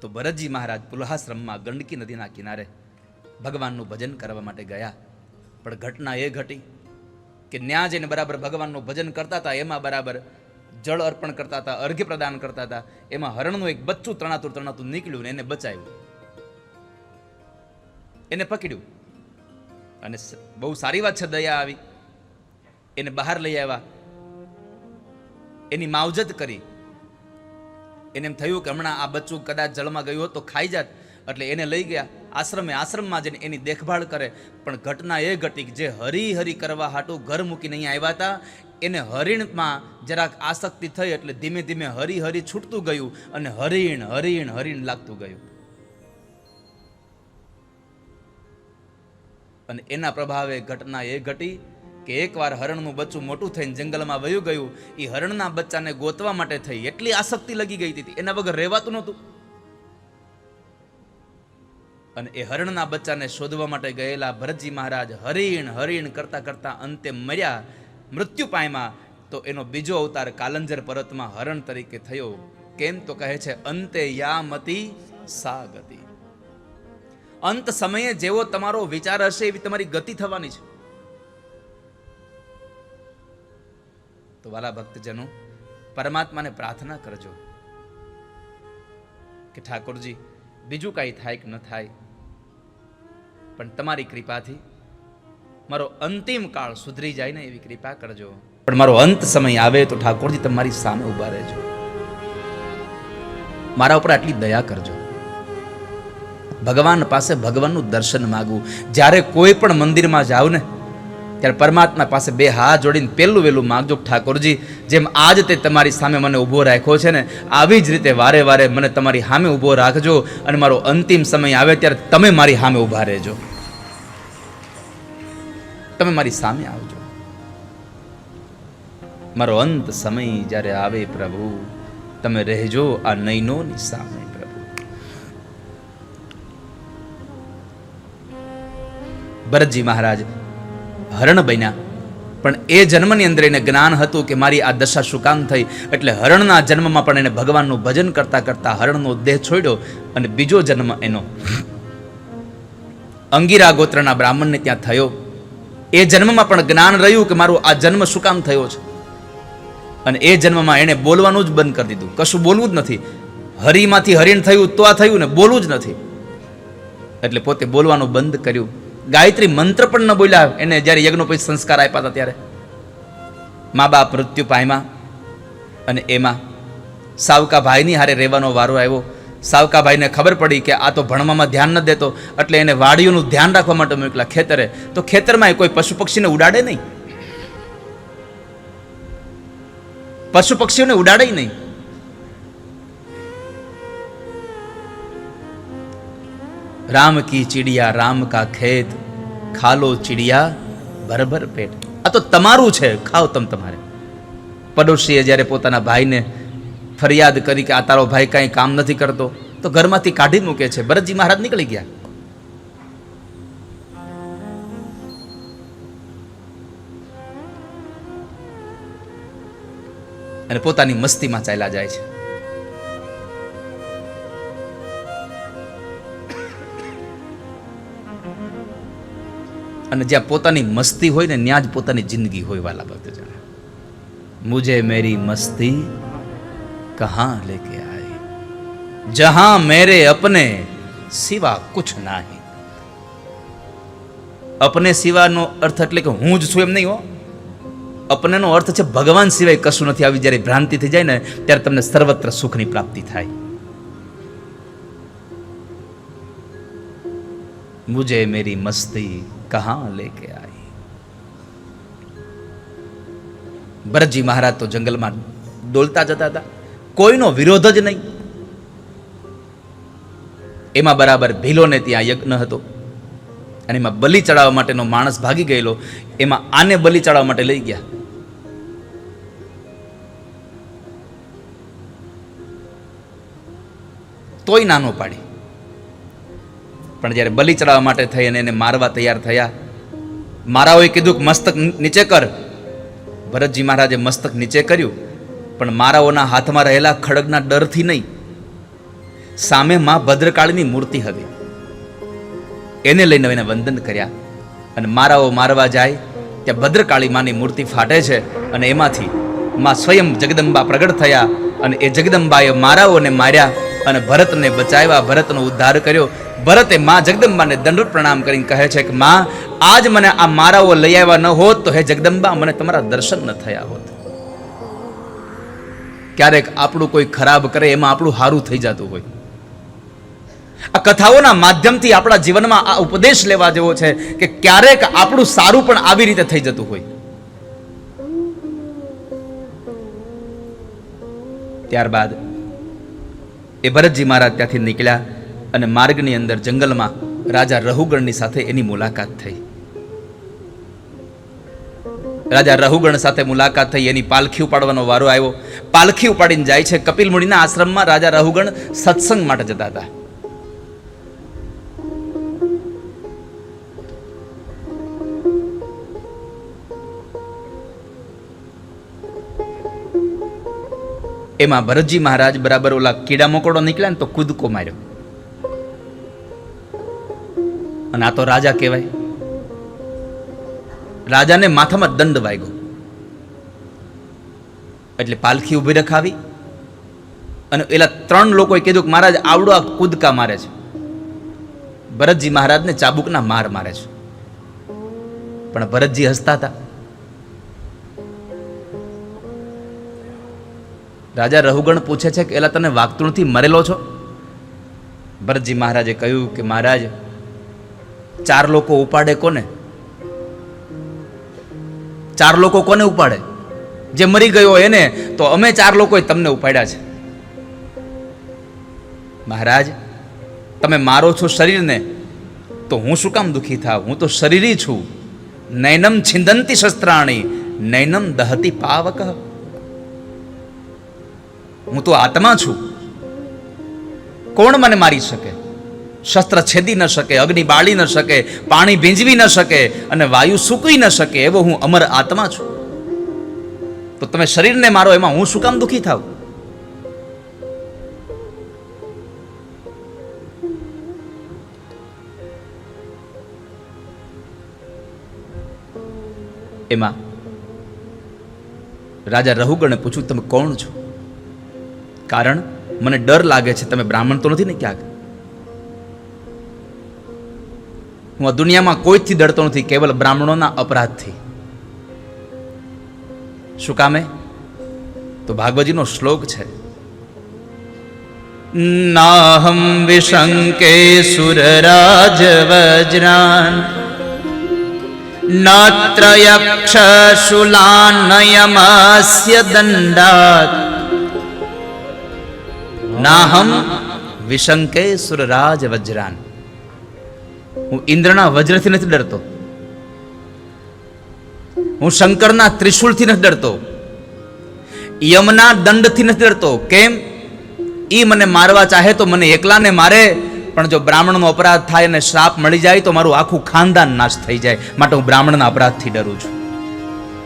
તો ભરતજી મહારાજ પુલહાશ્રમમાં ગંડકી નદીના કિનારે ભગવાનનું ભજન કરવા માટે ગયા. પણ ઘટના એ ઘટી કે ન્યા જઈને બરાબર ભગવાનનું ભજન કરતા હતા, એમાં બરાબર જળ અર્પણ કરતા હતા, અર્ઘ્ય પ્રદાન કરતા હતા, એમાં હરણનું એક બચ્ચું તણાતું તણાતું નીકળ્યું ને એને બચાવ્યું. એને પકડ્યું. અને બહુ સારી વાત છે, દયા આવી. એને બહાર લઈ આવ્યા. એની માવજત કરી. એને એમ થયું કે હમણાં આ બચ્ચું કદાચ જળમાં ગયું હોત તો ખાઈ જાત. એટલે એને લઈ ગયા. આશ્રમે, આશ્રમમાં જઈને એની દેખભાળ કરે. પણ ઘટના એ ઘટી કે જે હરી હરી કરવા હાટું ઘર મૂકીને અહીંયા આવ્યા હતા, એને હરિણમાં જરાક આસક્તિ થઈ એટલે ધીમે ધીમે હરી હરી છૂટતું ગયું અને હરિણ હરિણ હરિણ લાગતું ગયું. અને એના પ્રભાવે ઘટના એ ઘટી કે એકવાર હરણનું બચ્ચું મોટું થઈને જંગલમાં વયું ગયું એ હરણના બચ્ચાને ગોતવા માટે થઈ. એટલી આસક્તિ લગી ગઈ હતી એના વગર રહેવાતું નહોતું. અને એ હરણના બચ્ચાને શોધવા માટે ગયેલા ભરતજી મહારાજ હરિણ હરિણ કરતા કરતા અંતે મર્યા મૃત્યુ પામ્યા તો એનો બીજો અવતાર કાલંજર પર્વતમાં હરણ તરીકે થયો. કેમ તો કહે છે, અંતે યામતી સા ગતિ અંત સમયે જેવો તમારો વિચાર હશે એવી તમારી ગતિ થવાની છે. તો વાલા ભક્તજનો, પરમાત્માને પ્રાર્થના કરજો કે ઠાકોરજી, બીજું કાંઈ થાય કે ન થાય, પણ તમારી કૃપાથી મારો અંતિમ કાળ સુધરી જાય ને એવી કૃપા કરજો. પણ મારો અંત સમય આવે તો ઠાકોરજી તમારી સામે ઊભા રહેજો. મારા ઉપર આટલી દયા કરજો. ભગવાન પાસે ભગવાનનું દર્શન માગવું જ્યારે કોઈ પણ મંદિરમાં જાવ ને ત્યારે પરમાત્મા પાસે બે હાથ જોડીને પહેલું વહેલું માગજો ઠાકોરજી, જેમ આજ તે તમારી સામે મને ઊભો રાખ્યો છે ને, આવી જ રીતે વારે વારે મને તમારી સામે ઊભો રાખજો અને મારો અંતિમ સમય આવે ત્યારે તમે મારી સામે ઊભા રહેજો. તમે મારી સામે આવજો. મારો અંત સમય જ્યારે આવે પ્રભુ, તમે રહેજો આ નૈનોની સામે પ્રભુ. ભરતજી મહારાજ હરણ બન્યા. પણ એ જન્મની અંદર એને જ્ઞાન હતું કે મારી આ દશા શું કામ થઈ? એટલે હરણના જન્મમાં પણ એને ભગવાનનું ભજન કરતા કરતા હરણનો દેહ છોડ્યો અને બીજો જન્મ એનો. અંગીરા ગોત્રના બ્રાહ્મણને ત્યાં થયો. એ જન્મમાં પણ જ્ઞાન રહ્યું કે મારું આ જન્મ શું કામ થયો છે? અને એ જન્મમાં એણે બોલવાનું જ બંધ કરી દીધું. કશું બોલવું જ નથી. હરિમાંથી હરિણ થયું તો આ થયું ને બોલવું જ નથી. એટલે પોતે બોલવાનું બંધ કર્યું. ગાયત્રી મંત્ર પણ ન બોલ્યા એને જ્યારે યજ્ઞોપવિત સંસ્કાર આપ્યા હતા ત્યારે. મા બાપ મૃત્યુ પામ્યા અને એમાં સાવકા ભાઈની હારે રહેવાનો વારો આવ્યો. સાવકા ભાઈને ખબર પડી કે આ તો ભણવામાં ધ્યાન ન દેતો, એટલે એને વાડીઓનું ધ્યાન રાખવા માટે મોકલા ખેતરે. તો ખેતરમાં એ કોઈ પશુ પક્ષીને ઉડાડે નહીં. પશુ પક્ષીઓને ઉડાડે નહીં. રામ કી ચિડિયા, રામ કા ખેત. ખાલો ચિડિયા ભરભર પેટ. આ તો તમારું છે. ખાઓ તમ તમારે. પડોશીએ જ્યારે પોતાના ભાઈને ફરિયાદ કરી કે આ તારો ભાઈ કાંઈ કામ નથી કરતો, તો ઘરમાંથી કાઢી મૂકે છે. ભરતજી મહારાજ નીકળી ગયા. અને પોતાની મસ્તીમાં ચાલ્યા જાય છે. અને જ્યાં પોતાની મસ્તી હોય ને ત્યાં જ પોતાની જિંદગી હોય વાલા ભક્તજન. મુજે મેરી મસ્તી કહા લેકે આઈ જહા મેરે અપને સિવા કુછ નાહી. અપને સિવાનો અર્થ એટલે કે હું જ છું એમ નહીં હો. અપનેનો અર્થ છે ભગવાન સિવાય કશું નથી. આવી જ્યારે ભ્રાંતિ થઈ જાય ને, ત્યારે તમને સર્વત્ર સુખની પ્રાપ્તિ થાય. मुझे मेरी मस्ती कहाँ लेके आई? ભરતજી મહારાજ તો જંગલમાં ડોલતા જતા હતા કોઈનો વિરોધ જ નહીં એમાં બરાબર ભીલો ને ત્યાં યજ્ઞ હતો અને એમાં બલિ ચડાવવા માટેનો માણસ ભાગી ગયેલો એમાં આને બલિ ચડાવવા માટે લઈ ગયા તોય નાનો પાડી પણ જ્યારે બલિ ચડાવવા માટે થઈ અને એને મારવા તૈયાર થયા, મારાઓએ કીધું કે મસ્તક નીચે કર. ભરતજી મહારાજે મસ્તક નીચે કર્યું, પણ મારાઓના હાથમાં રહેલા ખડગના ડરથી નહીં. સામે માં ભદ્રકાળીની મૂર્તિ હતી. એને લઈને એને વંદન કર્યા અને મારાઓ મારવા જાય, ત્યાં ભદ્રકાળી માની મૂર્તિ ફાટે છે અને એમાંથી માં સ્વયં જગદંબા પ્રગટ થયા અને એ જગદંબાએ મારાઓને માર્યા અને ભરતને બચાવ્યા. ભરતનો ઉદ્ધાર કર્યો. ભરતે માં જગદંબાને દંડ પ્રણામ કરીને કહે છે કે, માં, આજ મને આ મારાઓ લઈ આવ્યા ન હોત તો હે જગદંબા, મને તમારા દર્શન ન થયા હોત. ક્યારેક આપણું કોઈ ખરાબ કરે એમાં આપણું સારું થઈ જતું હોય. આ કથાઓના માધ્યમથી આપણા જીવનમાં આ ઉપદેશ લેવા જેવો છે કે ક્યારેક આપણું સારું પણ આવી રીતે થઈ જતું હોય. ત્યારબાદ એ ભરતજી મહારાજ ત્યાંથી નીકળ્યા અને માર્ગની અંદર જંગલમાં રાજા રહુગણની સાથે એની મુલાકાત થઈ. રાજા રહુગણ સાથે મુલાકાત થઈ, એની પાલખી ઉપાડવાનો વારો આવ્યો. પાલખી ઉપાડીને જાય છે કપિલ મુનિના આશ્રમમાં રાજા રહુગણ સત્સંગ માટે જતા હતા. એમાં ભરતજી મહારાજ બરાબર ઓલા કીડા મકોડો નીકળ્યા ને તો કૂદકો માર્યો. અને આ તો રાજા કહેવાય. રાજાને માથામાં દંડ વાગ્યો. એટલે પાલખી ઊભી રખાવી અને એલા ત્રણ લોકોએ કીધું કે મહારાજ, આવડો આ કૂદકા મારે છે. ભરતજી મહારાજને ચાબુકના માર મારે છે. પણ ભરતજી હસતા હતા. રાજા રહુગણ પૂછે છે કે, એલા, તને વાગતુણથી મરેલો છો? ભરતજી મહારાજે કહ્યું કે, મહારાજ, ચાર લોકો ઉપાડે કોને? ચાર લોકો કોને ઉપાડે? જે મરી ગયો એને, તો અમે ચાર લોકોએ તમને ઉપાડ્યા છે. મહારાજ, તમે મારો છો શરીરને, તો હું શું કામ દુઃખી થાવ હું તો શરીરી છું. નૈનમ છિંદંતી શસ્ત્રાણી, નૈનમ દહતી પાવક. હું તો આત્મા છું. કોણ મને મારી શકે? શસ્ત્ર છેદી ન શકે, અગ્નિ બાળી ન શકે, પાણી ભીંજવી ન શકે અને વાયુ સૂકવી ન શકે એવો હું અમર આત્મા છું. તો તમે શરીરને મારો, એમાં હું શું કામ દુઃખી થાવ એમાં રાજા રહુગણે પૂછ્યું, તમે કોણ છો? કારણ મને ડર લાગે છે, તમે બ્રાહ્મણ તો નથી ને ક્યાંક? હું આ દુનિયામાં કોઈથી ડરતો નથી, કેવલ બ્રાહ્મણોના અપરાધથી. શું કામે? તો ભાગવતજીનો શ્લોક છે. નાહમ વિશંકે સુરરાજ વજ્રાન નાત્રયક્ષ શુલાનયમસ્ય દંડાત નાહમ વિશંકે સુરરાજ વજ્રાન. હું ઇન્દ્રના વજ્રથી નથી ડરતો. હું શંકરના ત્રિશુલથી નથી ડરતો. યમના દંડથી નથી ડરતો. કેમ? ઈ મને મારવા ચાહે તો મને એકલાને મારે, પણ જો બ્રાહ્મણનો અપરાધ થાય અને શ્રાપ મળી જાય તો મારું આખું ખાનદાન નાશ થઈ જાય. માટે હું બ્રાહ્મણના અપરાધથી ડરું છું.